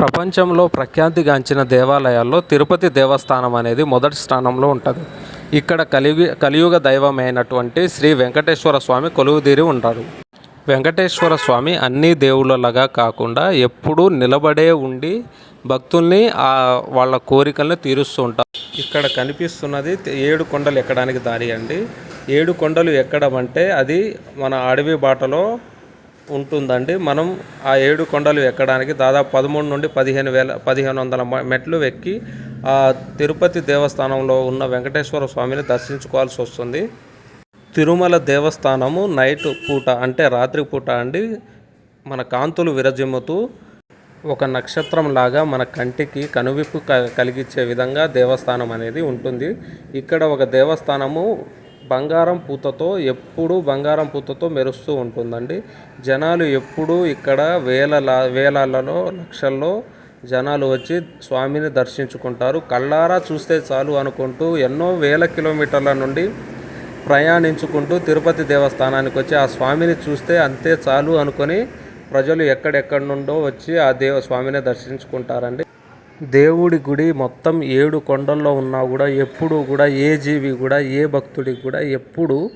ప్రపంచంలో ప్రఖ్యాతిగాంచిన దేవాలయాల్లో తిరుపతి దేవస్థానం అనేది మొదటి స్థానంలో ఉంటుంది. ఇక్కడ కలియుగ కలియుగ దైవమైనటువంటి శ్రీ వెంకటేశ్వర స్వామి కొలువుదీరి ఉంటారు. వెంకటేశ్వర స్వామి అన్ని దేవుళ్ళలాగా కాకుండా ఎప్పుడూ నిలబడే ఉండి భక్తుల్ని ఆ వాళ్ళ కోరికల్ని తీరుస్తూ ఉంటారు. ఇక్కడ కనిపిస్తున్నది ఏడు కొండలు ఎక్కడానికి దారి అండి. ఏడు కొండలు ఎక్కడం అంటే అది మన అడవి బాటలో ఉంటుందండి. మనం ఆ ఏడు కొండలు ఎక్కడానికి దాదాపు పదమూడు నుండి పదిహేను వేల పదిహేను వందల మెట్లు ఎక్కి ఆ తిరుపతి దేవస్థానంలో ఉన్న వెంకటేశ్వర స్వామిని దర్శించుకోవాల్సి వస్తుంది. తిరుమల దేవస్థానము నైట్ పూట అంటే రాత్రి పూట అండి మన కాంతులు విరజిమ్ముతూ ఒక నక్షత్రం లాగా మన కంటికి కనువిప్పు క- కలిగించే విధంగా దేవస్థానం అనేది ఉంటుంది. ఇక్కడ ఒక దేవస్థానము బంగారం పూతతో ఎప్పుడూ బంగారం పూతతో మెరుస్తూ ఉంటుందండి. జనాలు ఎప్పుడూ ఇక్కడ వేల వేలాలలో లక్షల్లో జనాలు వచ్చి స్వామిని దర్శించుకుంటారు. కళ్ళారా చూస్తే చాలు అనుకుంటూ ఎన్నో వేల కిలోమీటర్ల నుండి ప్రయాణించుకుంటూ తిరుపతి దేవస్థానానికి వచ్చి ఆ స్వామిని చూస్తే అంతే చాలు అనుకొని ప్రజలు ఎక్కడెక్కడి నుండో వచ్చి ఆ దేవ స్వామిని దర్శించుకుంటారండి. దేవుడి గుడి మొత్తం ఏడు కొండల్లో ఉన్నా కూడా ఎప్పుడు కూడా ఏ జీవి కూడా ఏ భక్తుడికి కూడా ఎప్పుడు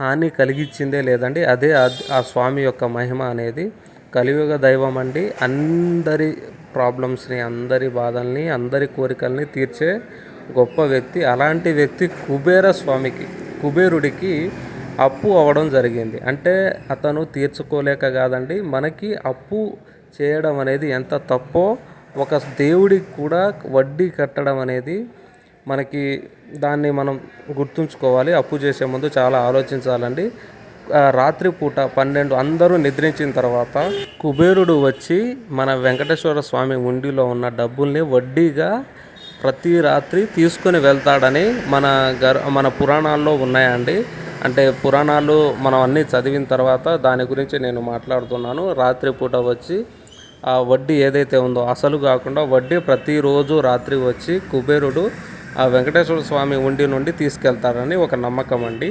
హాని కలిగించిందే లేదండి. అదే ఆ- ఆ స్వామి యొక్క మహిమ అనేది. కలియుగ దైవం అండి. అందరి ప్రాబ్లమ్స్ని అందరి బాధల్ని అందరి కోరికల్ని తీర్చే గొప్ప వ్యక్తి. అలాంటి వ్యక్తి కుబేర స్వామికి కుబేరుడికి అప్పు అవ్వడం జరిగింది. అంటే అతను తీర్చుకోలేక కాదండి మనకి అప్పు చేయడం అనేది ఎంత తప్పో ఒక దేవుడికి కూడా వడ్డీ కట్టడం అనేది మనకి దాన్ని మనం గుర్తుంచుకోవాలి. అప్పు చేసే ముందు చాలా ఆలోచించాలండి. రాత్రిపూట పన్నెండు అందరూ నిద్రించిన తర్వాత కుబేరుడు వచ్చి మన వెంకటేశ్వర స్వామి ఉండిలో ఉన్న డబ్బుల్ని వడ్డీగా ప్రతి రాత్రి తీసుకొని వెళ్తాడని మన గర్ మన పురాణాల్లో ఉన్నాయండి. అంటే పురాణాలు మనం అన్నీ చదివిన తర్వాత దాని గురించి నేను మాట్లాడుతున్నాను. రాత్రిపూట వచ్చి ఆ వడ్డీ ఏదైతే ఉందో అసలు కాకుండా వడ్డీ ప్రతిరోజు రాత్రి వచ్చి కుబేరుడు ఆ వెంకటేశ్వర స్వామి ఉండి నుండి తీసుకెళ్తారని ఒక నమ్మకం అండి.